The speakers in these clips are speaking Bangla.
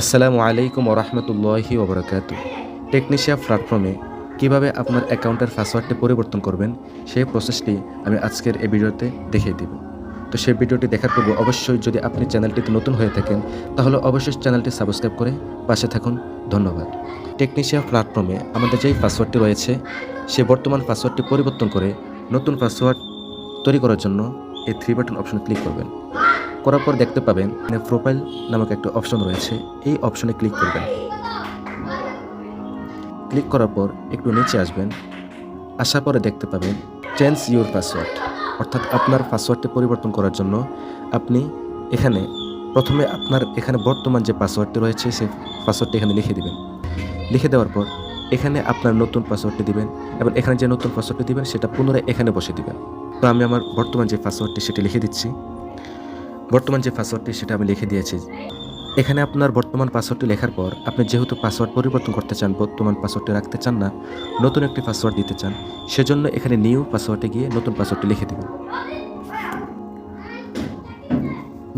আসসালামু আলাইকুম ওরহমতুল্লাহি ওবরাকাত টেকনিশিয়া প্ল্যাটফর্মে কীভাবে আপনার অ্যাকাউন্টের পাসওয়ার্ডটি পরিবর্তন করবেন, সেই প্রসেসটি আমি আজকের এই ভিডিওতে দেখিয়ে দিব। তো সেই ভিডিওটি দেখার পূর্বে অবশ্যই যদি আপনি চ্যানেলটিতে নতুন হয়ে থাকেন, তাহলে অবশ্যই চ্যানেলটি সাবস্ক্রাইব করে পাশে থাকুন। ধন্যবাদ। টেকনিশিয়া প্ল্যাটফর্মে আমাদের যেই পাসওয়ার্ডটি রয়েছে, সে বর্তমান পাসওয়ার্ডটি পরিবর্তন করে নতুন পাসওয়ার্ড তৈরি করার জন্য এই থ্রি বাটন অপশনে ক্লিক করবেন। করার পর দেখতে পাবেন প্রোফাইল নামক একটা অপশন রয়েছে। এই অপশনে ক্লিক করবেন। ক্লিক করার পর একটু নিচে আসবেন। আসার পরে দেখতে পাবেন চেঞ্জ ইউর পাসওয়ার্ড অর্থাৎ আপনার পাসওয়ার্ডটি পরিবর্তন করার জন্য আপনি এখানে প্রথমে আপনার এখানে বর্তমান যে পাসওয়ার্ডটি রয়েছে, সেই পাসওয়ার্ডটি এখানে লিখে দিবেন। লিখে দেওয়ার পর এখানে আপনার নতুন পাসওয়ার্ডটি দিবেন এবং এখানে যে নতুন পাসওয়ার্ডটি দিবেন, সেটা পুনরায় এখানে বসে দিবেন। তো আমি আমার বর্তমান যে পাসওয়ার্ডটি সেটি লিখে দিচ্ছি। বর্তমান যে পাসওয়ার্ডটি সেটা আমি লিখে দিয়েছি। এখানে আপনার বর্তমান পাসওয়ার্ডটি লেখার পর আপনি যেহেতু পাসওয়ার্ড পরিবর্তন করতে চান, বর্তমান পাসওয়ার্ডটি রাখতে চান না, নতুন একটি পাসওয়ার্ড দিতে চান, সেজন্য এখানে নিউ পাসওয়ার্ডে গিয়ে নতুন পাসওয়ার্ডটি লিখে দেবেন।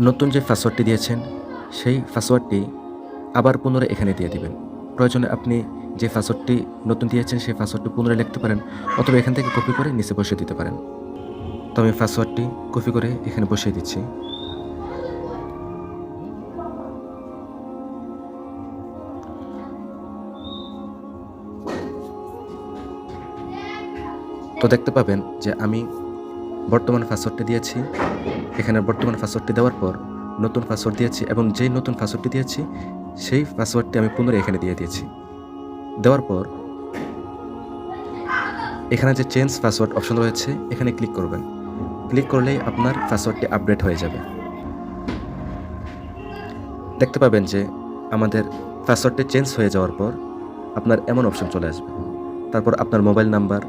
নতুন যে পাসওয়ার্ডটি দিয়েছেন, সেই পাসওয়ার্ডটি আবার পুনরায় এখানে দিয়ে দিবেন। প্রয়োজনে আপনি যে পাসওয়ার্ডটি নতুন দিয়েছেন, সেই পাসওয়ার্ডটি পুনরায় লিখতে পারেন, অথবা এখান থেকে কপি করে নিচে বসিয়ে দিতে পারেন। তো আমি পাসওয়ার্ডটি কপি করে এখানে বসিয়ে দিচ্ছি। তো দেখতে পাবেন যে আমি বর্তমান পাসওয়ার্ডটি দিয়েছি। এখানে বর্তমান পাসওয়ার্ডটি দেওয়ার পর নতুন পাসওয়ার্ড দিয়েছি এবং যেই নতুন পাসওয়ার্ডটি দিয়েছি, সেই পাসওয়ার্ডটি আমি পুনরায় এখানে দিয়ে দিয়েছি। দেওয়ার পর এখানে যে চেঞ্জ পাসওয়ার্ড অপশন রয়েছে, এখানে ক্লিক করবেন। ক্লিক করলেই আপনার পাসওয়ার্ডটি আপডেট হয়ে যাবে। দেখতে পাবেন যে আমাদের পাসওয়ার্ডটি চেঞ্জ হয়ে যাওয়ার পর আপনার এমন অপশন চলে আসবে। তারপর আপনার মোবাইল নাম্বার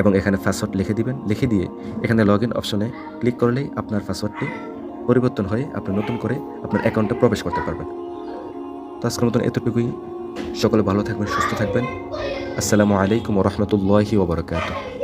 এবং এখানে পাসওয়ার্ড লিখে দিবেন। লিখে দিয়ে এখানে লগ ইন অপশনে ক্লিক করলেই আপনার পাসওয়ার্ডটি পরিবর্তন হয়ে আপনি নতুন করে আপনার অ্যাকাউন্টে প্রবেশ করতে পারবেন। তো আজকের মতন এতটুকুই। সকলে ভালো থাকবেন, সুস্থ থাকবেন। আসসালামু আলাইকুম রহমতুল্লাহি ওবরাকাতুহ